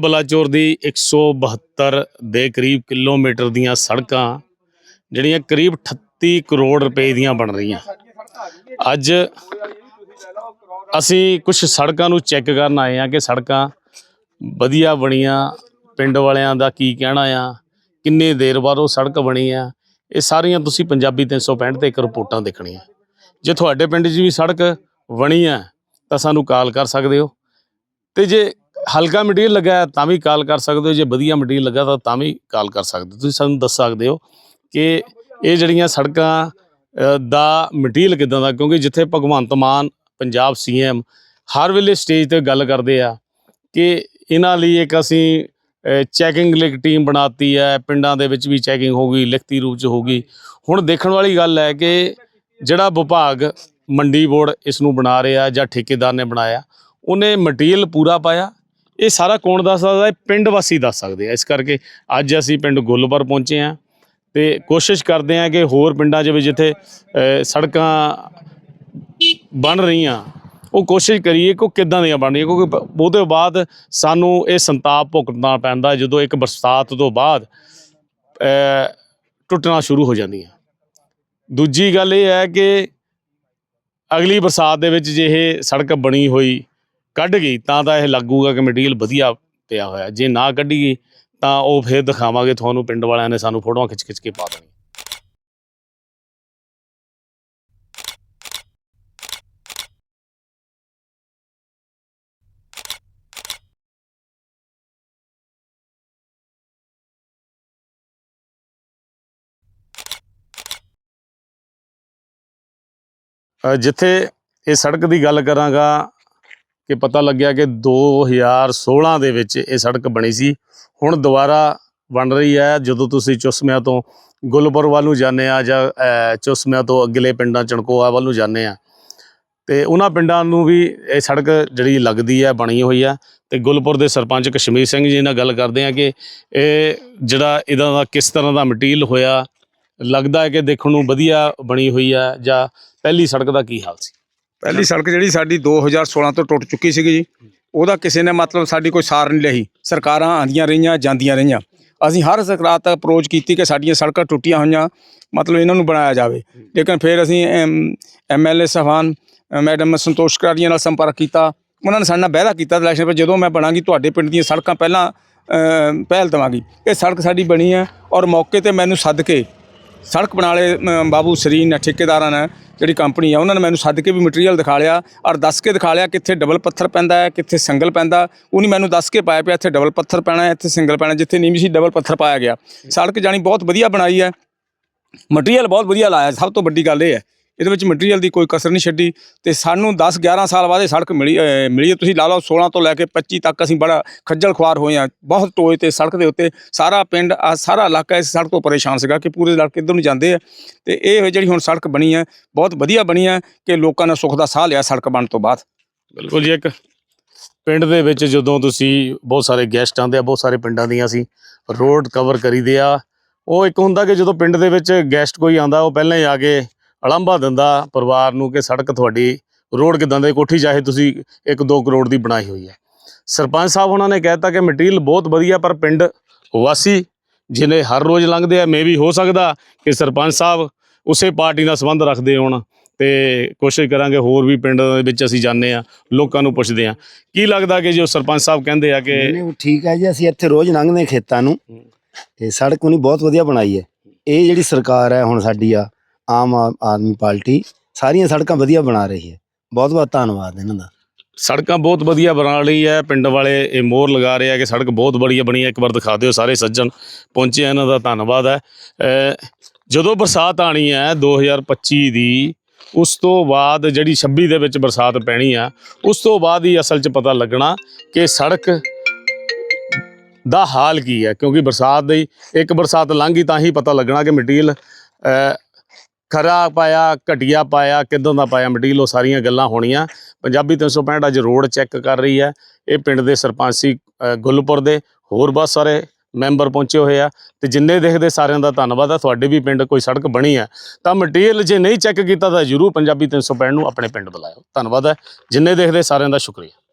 ਬਲਾਚੌਰ ਦੀ 172 ਦੇ ਕਰੀਬ ਕਿਲੋਮੀਟਰ ਦੀਆਂ ਸੜਕਾਂ ਜਿਹੜੀਆਂ ਕਰੀਬ 38 ਕਰੋੜ ਰੁਪਏ ਦੀਆਂ ਬਣ ਰਹੀਆਂ। ਅੱਜ ਅਸੀਂ ਕੁਝ ਸੜਕਾਂ ਨੂੰ ਚੈੱਕ ਕਰਨ ਆਏ ਆ ਕਿ ਸੜਕਾਂ ਵਧੀਆ ਬਣੀਆਂ, ਪਿੰਡ ਵਾਲਿਆਂ ਦਾ ਕੀ ਕਹਿਣਾ ਆ, ਕਿੰਨੇ ਦੇਰ ਬਾਅਦ ਉਹ ਸੜਕ ਬਣੀ ਆ, ਇਹ ਸਾਰੀਆਂ ਤੁਸੀਂ ਪੰਜਾਬੀ 365 ਤੇ ਇੱਕ ਰਿਪੋਰਟਾਂ ਦੇਖਣੀਆਂ। ਜੇ ਤੁਹਾਡੇ ਪਿੰਡ 'ਚ ਵੀ ਸੜਕ ਬਣੀ ਆ ਤਾਂ ਸਾਨੂੰ ਕਾਲ ਕਰ ਸਕਦੇ ਹੋ। ਤੇ ਜੇ ਹਲਕਾ ਮਟੀਰੀਅਲ ਲੱਗਾ ਤਾਂ ਵੀ ਕਾਲ ਕਰ ਸਕਦੇ ਹੋ, ਜੇ ਵਧੀਆ ਮਟੀਰੀਅਲ ਲੱਗਾ ਤਾਂ ਤਾਂ ਵੀ ਕਾਲ ਕਰ ਸਕਦੇ ਹੋ। ਤੁਸੀਂ ਸਾਨੂੰ ਦੱਸ ਸਕਦੇ ਹੋ ਕਿ ਇਹ ਜਿਹੜੀਆਂ ਸੜਕਾਂ ਦਾ ਮਟੀਰੀਅਲ ਕਿਦਾਂ ਦਾ, ਕਿਉਂਕਿ ਜਿੱਥੇ ਭਗਵੰਤ ਮਾਨ, ਪੰਜਾਬ ਸੀਐਮ ਹਰ ਵੇਲੇ ਸਟੇਜ ਤੇ ਗੱਲ ਕਰਦੇ ਆ ਕਿ ਇਹਨਾਂ ਲਈ ਇੱਕ ਅਸੀਂ ਚੈਕਿੰਗ ਲਈ ਟੀਮ ਬਣਾਤੀ ਹੈ, ਪਿੰਡਾਂ ਦੇ ਵਿੱਚ ਵੀ ਚੈਕਿੰਗ ਹੋਊਗੀ ਲਿਖਤੀ ਰੂਪ ਚ ਹੋਊਗੀ ਹੁਣ ਦੇਖਣ ਵਾਲੀ ਗੱਲ ਹੈ ਕਿ ਜਿਹੜਾ ਵਿਭਾਗ ਮੰਡੀ ਬੋਰਡ ਇਸ ਨੂੰ ਬਣਾ ਰਿਹਾ ਜਾਂ ਠੇਕੇਦਾਰ ਨੇ ਬਣਾਇਆ, ਉਹਨੇ ਮਟੀਰੀਅਲ ਪੂਰਾ ਪਾਇਆ ਇਹ ਸਾਰਾ ਕੌਣ ਦੱਸ ਸਕਦਾ ਹੈ? ਪਿੰਡ ਵਾਸੀ ਦੱਸ ਸਕਦੇ ਆ। ਇਸ ਕਰਕੇ ਅੱਜ ਅਸੀਂ ਪਿੰਡ ਗੁੱਲਪੁਰ ਪਹੁੰਚੇ ਆ ਤੇ ਕੋਸ਼ਿਸ਼ ਕਰਦੇ ਆ ਕਿ ਹੋਰ ਪਿੰਡਾਂ 'ਚ ਵੀ ਜਿੱਥੇ ਸੜਕਾਂ ਬਣ ਰਹੀਆਂ, ਉਹ ਕੋਸ਼ਿਸ਼ ਕਰੀਏ ਕਿ ਉਹ ਕਿੱਦਾਂ ਦੀਆਂ ਬਣ ਰਹੀਆਂ, ਕਿਉਂਕਿ ਉਹਦੇ ਬਾਅਦ ਸਾਨੂੰ ਇਹ ਸੰਤਾਪ ਭੁਗਤਣਾ ਪੈਂਦਾ ਜਦੋਂ ਇੱਕ ਬਰਸਾਤ ਤੋਂ ਬਾਅਦ ਟੁੱਟਣਾ ਸ਼ੁਰੂ ਹੋ ਜਾਂਦੀਆਂ। ਦੂਜੀ ਗੱਲ ਇਹ ਹੈ ਕਿ ਅਗਲੀ ਬਰਸਾਤ ਦੇ ਵਿੱਚ ਜੇ ਇਹ ਸੜਕ ਬਣੀ ਹੋਈ ਕੱਢ ਗਈ, ਤਾਂ ਤਾਂ ਇਹ ਲੱਗੂਗਾ ਕਿ ਮਟੀਰੀਅਲ ਵਧੀਆ ਪਿਆ ਹੋਇਆ। ਜੇ ਨਾ ਕੱਢੀ ਗਈ ਤਾਂ ਉਹ ਫਿਰ ਦਿਖਾਵਾਂਗੇ, ਤੁਹਾਨੂੰ ਪਿੰਡ ਵਾਲਿਆਂ ਨੇ ਸਾਨੂੰ ਫੋਟੋਆਂ ਖਿੱਚ ਖਿੱਚ ਕੇ ਪਾ ਦੇਣੀ ਜਿੱਥੇ ਇਹ ਸੜਕ ਦੀ ਗੱਲ ਕਰਾਂਗਾ ਕਿ ਪਤਾ ਲੱਗਿਆ ਕਿ 2016 ਦੇ ਵਿੱਚ ਇਹ ਸੜਕ ਬਣੀ ਸੀ। ਹੁਣ ਦੁਬਾਰਾ ਬਣ ਰਹੀ ਹੈ। ਜਦੋਂ ਤੁਸੀਂ ਚੁਸਮਿਆਂ ਤੋਂ ਗੁਲਪੁਰ ਵੱਲ ਨੂੰ ਜਾਂਦੇ ਆ ਜਾਂ ਚੁਸਮਿਆਂ ਤੋਂ ਅਗਲੇ ਪਿੰਡਾਂ ਚਣਕੋਆ ਵੱਲ ਨੂੰ ਜਾਂਦੇ ਆ, ਤੇ ਉਹਨਾਂ ਪਿੰਡਾਂ ਨੂੰ ਵੀ ਇਹ ਸੜਕ ਜਿਹੜੀ ਲੱਗਦੀ ਹੈ, ਬਣੀ ਹੋਈ ਹੈ। ਤੇ ਗੁਲਪੁਰ ਦੇ ਸਰਪੰਚ ਕਸ਼ਮੀਰ ਸਿੰਘ ਜੀ ਨਾਲ ਗੱਲ ਕਰਦੇ ਆ ਕਿ ਇਹ ਜਿਹੜਾ ਇਹਦਾ ਦਾ ਕਿਸ ਤਰ੍ਹਾਂ ਦਾ ਮਟੀਰੀਅਲ ਹੋਇਆ, ਲੱਗਦਾ ਹੈ ਕਿ ਦੇਖਣ ਨੂੰ ਵਧੀਆ ਬਣੀ ਹੋਈ ਹੈ ਜਾਂ ਪਹਿਲੀ ਸੜਕ ਦਾ ਕੀ ਹਾਲ ਸੀ? ਪਹਿਲੀ ਸੜਕ ਜਿਹੜੀ ਸਾਡੀ 2016 ਤੋਂ ਟੁੱਟ ਚੁੱਕੀ ਸੀਗੀ ਜੀ, ਉਹਦਾ ਕਿਸੇ ਨੇ ਮਤਲਬ ਸਾਡੀ ਕੋਈ ਸਾਰ ਨਹੀਂ ਲਈ। ਸਰਕਾਰਾਂ ਆਂਦੀਆਂ ਰਹੀਆਂ, ਜਾਂਦੀਆਂ ਰਹੀਆਂ। ਅਸੀਂ ਹਰ ਸਰਕਾਰ ਤੱਕ ਅਪਰੋਚ ਕੀਤੀ ਕਿ ਸਾਡੀਆਂ ਸੜਕਾਂ ਟੁੱਟੀਆਂ ਹੋਈਆਂ, ਮਤਲਬ ਇਹਨਾਂ ਨੂੰ ਬਣਾਇਆ ਜਾਵੇ। ਲੇਕਿਨ ਫਿਰ ਅਸੀਂ ਐਮਐਲਏ ਸਾਹਿਬਾਨ ਮੈਡਮ ਸੰਤੋਸ਼ ਕਰਾਰੀਆਂ ਨਾਲ ਸੰਪਰਕ ਕੀਤਾ। ਉਹਨਾਂ ਨੇ ਸਾਡੇ ਨਾਲ ਵਾਅਦਾ ਕੀਤਾ ਇਲੈਕਸ਼ਨ 'ਤੇ ਜਦੋਂ ਮੈਂ ਬਣਾਂਗੀ, ਤੁਹਾਡੇ ਪਿੰਡ ਦੀਆਂ ਸੜਕਾਂ ਪਹਿਲਾਂ ਪਹਿਲ ਦੇਵਾਂਗੀ। ਇਹ ਸੜਕ ਸਾਡੀ ਬਣੀ ਹੈ ਔਰ ਮੌਕੇ ਤੇ ਮੈਨੂੰ ਸੱਦ ਕੇ ਸੜਕ ਬਣਾ ਵਾਲੇ ਬਾਬੂ ਸਰੀਨ ਨੇ, ਠੇਕੇਦਾਰਾਂ ਨੇ। ਜਿਹੜੀ ਕੰਪਨੀ ਆ, ਉਹਨਾਂ ਨੇ ਮੈਨੂੰ ਸੱਦ ਕੇ ਵੀ ਮਟੀਰੀਅਲ ਦਿਖਾ ਲਿਆ ਔਰ ਦੱਸ ਕੇ ਦਿਖਾ ਲਿਆ ਕਿੱਥੇ ਡਬਲ ਪੱਥਰ ਪੈਂਦਾ ਹੈ, ਕਿੱਥੇ ਸਿੰਗਲ ਪੈਂਦਾ। ਉਹਨੇ ਮੈਨੂੰ ਦੱਸ ਕੇ ਪਾਇਆ ਪਿਆ ਇੱਥੇ ਡਬਲ ਪੱਥਰ ਪੈਣਾ ਇੱਥੇ ਸਿੰਗਲ ਪੈਣਾ ਜਿੱਥੇ ਨੀਵੀਂ ਸੀ ਡਬਲ ਪੱਥਰ ਪਾਇਆ ਗਿਆ। ਸੜਕ ਜਾਣੀ ਬਹੁਤ ਵਧੀਆ ਬਣਾਈ ਹੈ। ਮਟੀਰੀਅਲ ਬਹੁਤ ਵਧੀਆ ਲਾਇਆ, ਸਭ ਤੋਂ ਵੱਡੀ ਗੱਲ ਇਹ ਹੈ ਇਹਦੇ ਵਿੱਚ ਮਟੀਰੀਅਲ ਦੀ ਕੋਈ ਕਸਰ ਨਹੀਂ ਛੱਡੀ ਤੇ ਸਾਨੂੰ 10 11 ਸਾਲ ਬਾਅਦ ਇਹ ਸੜਕ ਮਿਲੀ, ਅਹ, ਮਿਲੀ ਹੈ। ਤੁਸੀਂ ਲਾ ਲਓ 16 ਤੋਂ ਲੈ ਕੇ 25 ਤੱਕ ਅਸੀਂ ਬੜਾ ਖੱਜਲ ਖੁਆਰ ਹੋਏ ਹਾਂ। ਬਹੁਤ ਟੋਏ ਤੇ ਸੜਕ ਦੇ ਉੱਤੇ ਸਾਰਾ ਪਿੰਡ, ਆ ਸਾਰਾ ਇਲਾਕਾ ਇਸ ਸੜਕ ਤੋਂ ਪਰੇਸ਼ਾਨ ਸੀਗਾ ਕਿ ਪੂਰੇ ਇਲਾਕੇ ਇੱਧਰ ਨੂੰ ਜਾਂਦੇ ਆ। ਤੇ ਇਹ ਜਿਹੜੀ ਹੁਣ ਸੜਕ ਬਣੀ ਹੈ, ਬਹੁਤ ਵਧੀਆ ਬਣੀ ਹੈ ਕਿ ਲੋਕਾਂ ਨੇ ਸੁੱਖ ਦਾ ਸਾਹ ਲਿਆ ਸੜਕ ਬਣਨ ਤੋਂ ਬਾਅਦ। ਬਿਲਕੁਲ ਜੀ, ਇੱਕ ਪਿੰਡ ਦੇ ਵਿੱਚ ਜਦੋਂ ਤੁਸੀਂ ਬਹੁਤ ਸਾਰੇ ਗੈਸਟ ਆਉਂਦੇ ਆ, ਬਹੁਤ ਸਾਰੇ ਪਿੰਡਾਂ ਦੀਆਂ ਅਸੀਂ ਰੋਡ ਕਵਰ ਕਰੀਦੇ ਆ। ਉਹ ਇੱਕ ਹੁੰਦਾ ਕਿ ਜਦੋਂ ਪਿੰਡ ਦੇ ਵਿੱਚ ਗੈਸਟ ਕੋਈ ਆਂਦਾ ਉਹ ਪਹਿਲਾਂ ਹੀ ਆ ਕੇ ਅਲੰਭਾ ਦਿੰਦਾ ਪਰਿਵਾਰ ਨੂੰ ਕਿ ਸੜਕ ਤੁਹਾਡੀ, ਰੋਡ ਕਿਦਾਂ ਦੇ ਕੋਠੀ ਚਾਹੇ ਤੁਸੀਂ 1-2 ਕਰੋੜ ਦੀ ਬਣਾਈ ਹੋਈ ਹੈ ਸਰਪੰਚ ਸਾਹਿਬ ਉਹਨਾਂ ਨੇ ਕਹਿਤਾ ਕਿ ਮਟੀਰੀਅਲ ਬਹੁਤ ਵਧੀਆ, ਪਰ ਪਿੰਡ ਵਾਸੀ ਜਿਹਨੇ ਹਰ ਰੋਜ਼ ਲੰਘਦੇ ਆ, ਮੇ ਵੀ ਹੋ ਸਕਦਾ ਕਿ ਸਰਪੰਚ ਸਾਹਿਬ ਉਸੇ ਪਾਰਟੀ ਨਾਲ ਸੰਬੰਧ ਰੱਖਦੇ ਹੋਣ ਤੇ ਕੋਸ਼ਿਸ਼ ਕਰਾਂਗੇ ਹੋਰ ਵੀ ਪਿੰਡ ਦੇ ਵਿੱਚ ਅਸੀਂ ਜਾਂਦੇ ਆ ਲੋਕਾਂ ਨੂੰ ਪੁੱਛਦੇ ਆ ਕੀ ਲੱਗਦਾ ਕਿ ਜੋ ਸਰਪੰਚ ਸਾਹਿਬ ਕਹਿੰਦੇ ਆ ਕਿ ਨਹੀਂ ਠੀਕ ਹੈ ਜੀ, ਅਸੀਂ ਇੱਥੇ ਰੋਜ਼ ਲੰਘਦੇ ਹਾਂ ਖੇਤਾਂ ਨੂੰ ਹੂੰ। ਤੇ ਸੜਕ ਉਹਨੀ ਬਹੁਤ ਵਧੀਆ ਬਣਾਈ ਹੈ ਇਹ ਜਿਹੜੀ ਸਰਕਾਰ ਹੈ ਹੁਣ ਸਾਡੀ ਆ ਆਮ ਆ- ਆਦਮੀ ਪਾਰਟੀ ਸਾਰੀਆਂ ਸੜਕਾਂ ਵਧੀਆ ਬਣਾ ਰਹੀ ਹੈ। ਬਹੁਤ ਬਹੁਤ ਧੰਨਵਾਦ ਇਹਨਾਂ ਦਾ। ਸੜਕਾਂ ਬਹੁਤ ਵਧੀਆ ਬਣਾ ਲਈ ਹੈ। ਪਿੰਡ ਵਾਲੇ ਇਹ ਮੋਹਰ ਲਗਾ ਰਹੇ ਆ ਕਿ ਸੜਕ ਬਹੁਤ ਬੜੀਆ ਬਣੀ ਹੈ। ਇੱਕ ਵਾਰ ਦਿਖਾ ਦਿਓ ਸਾਰੇ ਸੱਜਣ ਪਹੁੰਚੇ ਆ, ਇਹਨਾਂ ਦਾ ਧੰਨਵਾਦ ਹੈ। ਅਹ ਜਦੋਂ ਬਰਸਾਤ ਆਣੀ ਹੈ 2025 ਦੀ ਉਸ ਤੋਂ ਬਾਅਦ ਜਿਹੜੀ 26 ਦੇ ਵਿੱਚ ਬਰਸਾਤ ਪੈਣੀ ਆ ਉਸ ਤੋਂ ਬਾਅਦ ਹੀ ਅਸਲ 'ਚ ਪਤਾ ਲੱਗਣਾ ਕਿ ਸੜਕ ਦਾ ਹਾਲ ਕੀ ਹੈ। ਕਿਉਂਕਿ ਬਰਸਾਤ ਦੀ ਇੱਕ ਬਰਸਾਤ ਲੰਘ ਗਈ ਤਾਂ ਹੀ ਪਤਾ ਲੱਗਣਾ ਕਿ ਮਟੀਰੀਅਲ ਖਰਾ ਪਾਇਆ ਘਟੀਆ ਪਾਇਆ ਕਿੱਦਾਂ ਦਾ ਪਾਇਆ ਮਟੀਰੀਅਲ ਉਹ ਸਾਰੀਆਂ ਗੱਲਾਂ ਹੋਣੀਆਂ। ਪੰਜਾਬੀ 365 ਅੱਜ ਰੋਡ ਚੈੱਕ ਕਰ ਰਹੀ ਹੈ। ਇਹ ਪਿੰਡ ਦੇ ਸਰਪੰਚੀ ਅ, ਗੁੱਲਪੁਰ ਦੇ। ਹੋਰ ਬਹੁਤ ਸਾਰੇ ਮੈਂਬਰ ਪਹੁੰਚੇ ਹੋਏ ਆ ਤੇ ਜਿੰਨੇ ਦੇਖਦੇ ਸਾਰਿਆਂ ਦਾ ਧੰਨਵਾਦ ਆ। ਤੁਹਾਡੇ ਵੀ ਪਿੰਡ ਕੋਈ ਸੜਕ ਬਣੀ ਹੈ ਤਾਂ ਮਟੀਰੀਅਲ ਜੇ ਨਹੀਂ ਚੈੱਕ ਕੀਤਾ ਤਾਂ ਜਰੂਰ ਪੰਜਾਬੀ 365 ਨੂੰ ਆਪਣੇ ਪਿੰਡ ਬੁਲਾਇਓ। ਧੰਨਵਾਦ ਹੈ। ਜਿੰਨੇ ਦੇਖਦੇ ਸਾਰਿਆਂ ਦਾ ਸ਼ੁਕਰੀਆ।